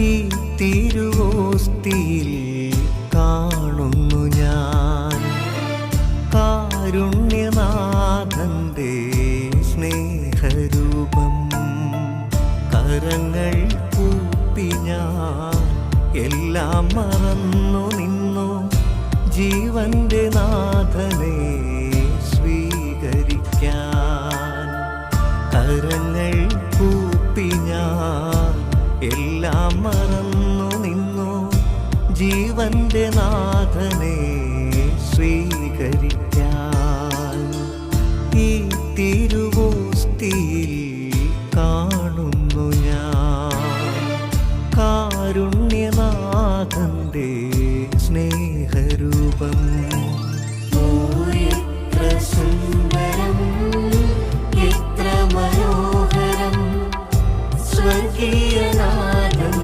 ഈ തിരുവോസ്തിയിൽ കാണുന്നു ഞാൻ. കാരുണ്യനാഥന്റെ സ്നേഹരൂപം കരങ്ങൾ കൂപ്പി ഞാൻ. എല്ലാം മറന്നു നിന്നു ജീവന്റെ നാഥനെ സ്വീകരിക്കാൻ. കരങ്ങൾ കൂപ്പി ഞാൻ. എല്ലാം മറന്നു നിന്നു. ജീവന്റെ നാഥനെ സ്വീകരിക്കാൻ കാണുന്നു ഞാൻ. കാരുണ്യനാഥന്റെ സ്നേഹരൂപം എത്ര മനോഹരം സ്വർഗീയനാ